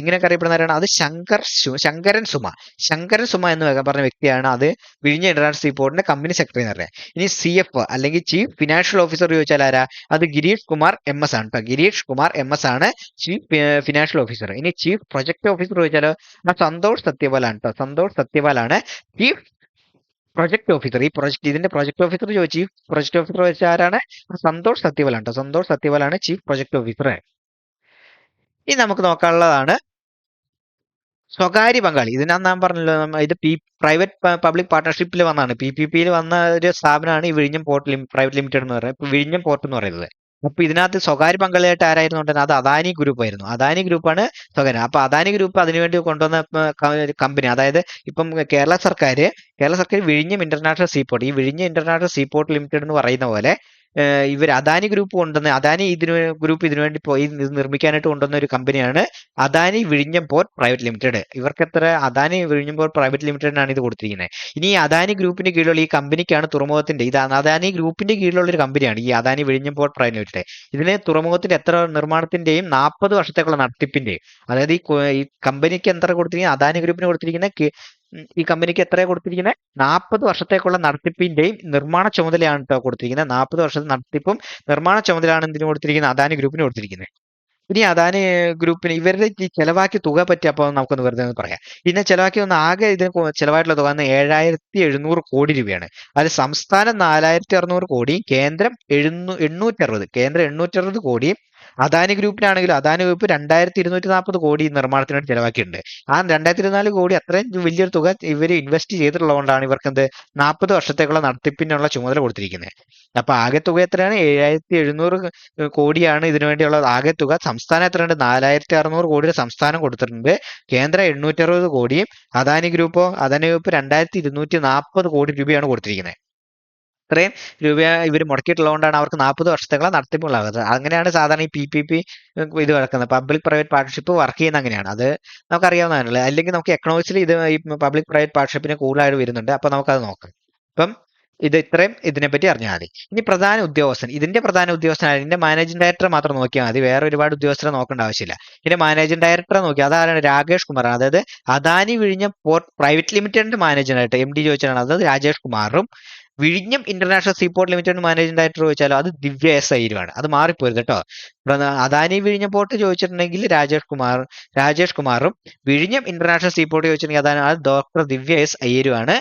ഇങ്ങനെയൊക്കെ അറിയപ്പെടുന്നവരാണ് അത് ശങ്കർ സു- ശങ്കരൻ സുമ. ശങ്കരൻ സുമ എന്ന് പറഞ്ഞ വ്യക്തിയാണ് അത് വിഴിഞ്ഞ ഇന്റർനാഷണൽ സീപോർട്ടിന്റെ കമ്പനി സെക്രട്ടറി എന്ന് പറയുന്നത്. ഇനി സി എഫ് അല്ലെങ്കിൽ ചീഫ് ഫിനാൻഷ്യൽ ഓഫീസർ ചോദിച്ചാൽ ആരാ? അത് ഗിരീഷ് കുമാർ എം എസ് ആണ് ഗിരീഷ് കുമാർ എം എസ് ആണ് ചീഫ് ഫിനാൻഷ്യൽ ഓഫീസർ ഇനി ചീഫ് പ്രൊജക്ട് ഓഫീസർ ചോദിച്ചാലോ ആ സന്തോഷ് സത്യപാൽ ആണ് കേട്ടോ സന്തോഷ് സത്യപാലാണ് ചീഫ് പ്രൊജക്ട് ഓഫീസർ ഈ പ്രൊജക്ട് ഇതിന്റെ പ്രൊജക്ട് ഓഫീസർ ചോദിച്ചു ചീഫ് പ്രൊജക്ട് ഓഫീസർ ചോദിച്ച ആരാണ്? സന്തോഷ് സത്യപാൽ ആണ് കേട്ടോ സന്തോഷ് സത്യപാലാണ് ചീഫ് പ്രൊജക്ട് ഓഫീസർ ഇനി നമുക്ക് നോക്കാനുള്ളതാണ് സ്വകാര്യ പങ്കാളി. ഇതിനാ ഞാൻ പറഞ്ഞല്ലോ ഇത് പി പ്രൈവറ്റ് പബ്ലിക് പാർട്ണർഷിപ്പിൽ വന്നാണ്. പി പി പിയിൽ വന്ന ഒരു സ്ഥാപനമാണ് ഈ വിഴിഞ്ഞം പോർട്ട് പ്രൈവറ്റ് ലിമിറ്റഡ് എന്ന് പറയുന്നത്. വിഴിഞ്ഞം പോർട്ട് എന്ന് പറയുന്നത്. അപ്പൊ ഇതിനകത്ത് സ്വകാര്യ പങ്കാളിയായിട്ട് ആരായിരുന്നു കൊണ്ടുവന്നത് അത് അദാനി ഗ്രൂപ്പ് ആയിരുന്നു. അദാനി ഗ്രൂപ്പാണ് സ്വകാര്യം. അപ്പൊ അദാനി ഗ്രൂപ്പ് അതിനുവേണ്ടി കൊണ്ടുവന്ന കമ്പനി അതായത് ഇപ്പം കേരള സർക്കാർ കേരള സർക്കാർ വിഴിഞ്ഞം ഇന്റർനാഷണൽ സീപോർട്ട് ഈ വിഴിഞ്ഞം ഇന്റർനാഷണൽ സീപോർട്ട് ലിമിറ്റഡ് എന്ന് പറയുന്ന പോലെ ഇവർ അദാനി ഗ്രൂപ്പ് കൊണ്ടുവന്ന അദാനി ഇതിന് ഗ്രൂപ്പ് ഇതിനു വേണ്ടി പോയി ഇത് നിർമ്മിക്കാനായിട്ട് കൊണ്ടുവന്ന ഒരു കമ്പനിയാണ് അദാനി വിഴിഞ്ഞം പോർട്ട് പ്രൈവറ്റ് ലിമിറ്റഡ് ഇവർക്ക് എത്ര അദാനി വിഴിഞ്ഞം പോർട്ട് പ്രൈവറ്റ് ലിമിറ്റഡിനാണ് ഇത് കൊടുത്തിരിക്കുന്നത് ഇനി ഈ അദാനി ഗ്രൂപ്പിന്റെ കീഴിലുള്ള ഈ കമ്പനിക്കാണ് തുറമുഖത്തിന്റെ ഇത് അദാനി ഗ്രൂപ്പിന്റെ കീഴിലുള്ള ഒരു കമ്പനിയാണ് ഈ അദാനി വിഴിഞ്ഞം പോർട്ട് പ്രൈവറ്റ് ലിമിറ്റഡ് ഇതിന് തുറമുഖത്തിന്റെ എത്ര നിർമ്മാണത്തിന്റെയും നാൽപ്പത് വർഷത്തേക്കുള്ള നടത്തിപ്പിന്റെയും അതായത് ഈ കമ്പനിക്ക് എത്ര കൊടുത്തിരിക്കുന്നത് അദാനി ഗ്രൂപ്പിന് കൊടുത്തിരിക്കുന്ന ഈ കമ്പനിക്ക് എത്രയാണ് കൊടുത്തിരിക്കുന്നത് നാൽപ്പത് വർഷത്തേക്കുള്ള നടത്തിപ്പിന്റെയും നിർമ്മാണ ചുമതലയാണ് കേട്ടോ കൊടുത്തിരിക്കുന്നത് നാൽപ്പത് വർഷത്തെ നടത്തിപ്പും നിർമ്മാണ ചുമതലയാണ് എന്തിനു കൊടുത്തിരിക്കുന്നത് അദാനി ഗ്രൂപ്പിന് കൊടുത്തിരിക്കുന്നത് ഇനി അദാനി ഗ്രൂപ്പിന് ഇവരുടെ ഈ ചെലവാക്കിയ തുക പറ്റി അപ്പോൾ നമുക്കൊന്ന് വെറുതെ ഒന്ന് പറയാം. പിന്നെ ചെലവാക്കി ഒന്ന് ആകെ ഇതിന് ചിലവായിട്ടുള്ള തുക വന്ന് ഏഴായിരത്തി എഴുന്നൂറ് കോടി രൂപയാണ്. അതിൽ സംസ്ഥാനം നാലായിരത്തി അറുന്നൂറ് കോടിയും കേന്ദ്രം എഴുന്നൂ എണ്ണൂറ്റി അറുപത് കേന്ദ്രം എണ്ണൂറ്റി അറുപത് കോടിയും അദാനി ഗ്രൂപ്പിനാണെങ്കിൽ അദാനി ഗ്രൂപ്പ് രണ്ടായിരത്തി ഇരുന്നൂറ്റി നാൽപ്പത് കോടി നിർമ്മാണത്തിന് വേണ്ടി ആ രണ്ടായിരത്തി ഇരുപത്തിനാല് കോടി അത്രയും വലിയൊരു തുക ഇവർ ഇൻവെസ്റ്റ് ചെയ്തിട്ടുള്ളതുകൊണ്ടാണ് ഇവർക്ക് എന്ത് നാൽപ്പത് വർഷത്തേക്കുള്ള നടത്തിപ്പിനുള്ള ചുമതല കൊടുത്തിരിക്കുന്നത് അപ്പൊ ആകെ തുക എത്രയാണ്? ഏഴായിരത്തി എഴുന്നൂറ് കോടിയാണ് ഇതിനു വേണ്ടിയുള്ള ആകെ തുക. സംസ്ഥാനം എത്രയുണ്ട്? നാലായിരത്തി അറുന്നൂറ് കോടിയുടെ സംസ്ഥാനം കൊടുത്തിട്ടുണ്ട്. കേന്ദ്രം എണ്ണൂറ്റി അറുപത് കോടിയും അദാനി ഗ്രൂപ്പോ അദാനി ഗ്രൂപ്പ് രണ്ടായിരത്തി ഇരുന്നൂറ്റി നാൽപ്പത് കോടി രൂപയാണ് കൊടുത്തിരിക്കുന്നത് ഇത്രയും രൂപ ഇവർ മുടക്കിയിട്ടുള്ളതുകൊണ്ടാണ് അവർക്ക് നാൽപ്പത് വർഷത്തേക്കുള്ള നടത്തിപ്പുള്ളത്. അങ്ങനെയാണ് സാധാരണ ഈ പി പി പി ഇത് കിടക്കുന്നത് പബ്ലിക് പ്രൈവറ്റ് പാർട്ണർഷിപ്പ് വർക്ക് ചെയ്യുന്ന അങ്ങനെയാണ്. അത് നമുക്കറിയാവുന്നതാണല്ലോ അല്ലെങ്കിൽ നമുക്ക് എക്കണോമിക്സിൽ ഇത് ഈ പബ്ലിക് പ്രൈവറ്റ് പാർട്ണർഷിപ്പിന് കൂടുതലായിട്ട് വരുന്നുണ്ട്. അപ്പോൾ നമുക്കത് നോക്കാം. ഇപ്പം ഇത് ഇത്രയും ഇതിനെപ്പറ്റി അറിഞ്ഞാൽ മതി. ഇനി പ്രധാന ഉദ്യോഗസ്ഥൻ. ഇതിന്റെ പ്രധാന ഉദ്യോഗസ്ഥൻ ഇതിന്റെ മാനേജിംഗ് ഡയറക്ടർ മാത്രം നോക്കിയാൽ മതി. വേറെ ഒരുപാട് ഉദ്യോഗസ്ഥരെ നോക്കേണ്ട ആവശ്യമില്ല. ഇതിന്റെ മാനേജിംഗ് ഡയറക്ടറെ നോക്കി. അതാണ് രാകേഷ് കുമാർ. അതായത് അദാനി വിഴിഞ്ഞ പോർട്ട് പ്രൈവറ്റ് ലിമിറ്റഡിന്റെ മാനേജർ ഡയറക്ടർ എം ഡി ചോദിച്ചാണ് അതായത് രാജേഷ് കുമാറും വിഴിഞ്ഞം international seaport limited managing director ചോദിച്ചാലോ അത് ദിവ്യ എസ് അയ്യരുമാണ് അത് മാറിപ്പോരുത് കേട്ടോ. അദാനി വിഴിഞ്ഞം പോർട്ട് ചോദിച്ചിട്ടുണ്ടെങ്കിൽ രാജേഷ് കുമാർ രാജേഷ് കുമാറും വിഴിഞ്ഞം ഇന്റർനാഷണൽ സീപോർട്ട് ചോദിച്ചിട്ടുണ്ടെങ്കിൽ അതാണ് അത് ഡോക്ടർ ദിവ്യ എസ് അയ്യരുമാണ്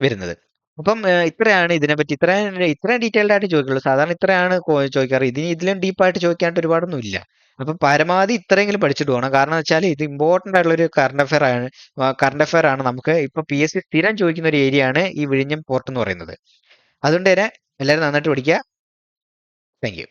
വരുന്നത്. അപ്പം ഇത്രയാണ് ഇതിനെപ്പറ്റി. ഇത്രയും ഇത്രയും ഡീറ്റെയിൽഡ് ആയിട്ട് ചോദിക്കുള്ളൂ. സാധാരണ ഇത്രയാണ് ചോദിക്കാറ്. ഇതിന് ഇതിലും ഡീപ്പായിട്ട് ചോദിക്കാനായിട്ട് ഒരുപാടൊന്നും ഇല്ല അപ്പൊ പരമാവധി ഇത്രയെങ്കിലും പഠിച്ചിട്ട് പോകണം. കാരണം വെച്ചാൽ ഇത് ഇമ്പോർട്ടന്റ് ആയിട്ടുള്ള ഒരു കറണ്ട് അഫയർ ആണ്. കറണ്ട് അഫയർ ആണ് നമുക്ക് ഇപ്പൊ പി എസ് സി സ്ഥിരം ചോദിക്കുന്ന ഒരു ഏരിയ ആണ് ഈ വിഴിഞ്ഞം പോർട്ട് എന്ന് പറയുന്നത്. അതുകൊണ്ട് തന്നെ എല്ലാവരും നന്നായിട്ട് പഠിക്കുക. Thank you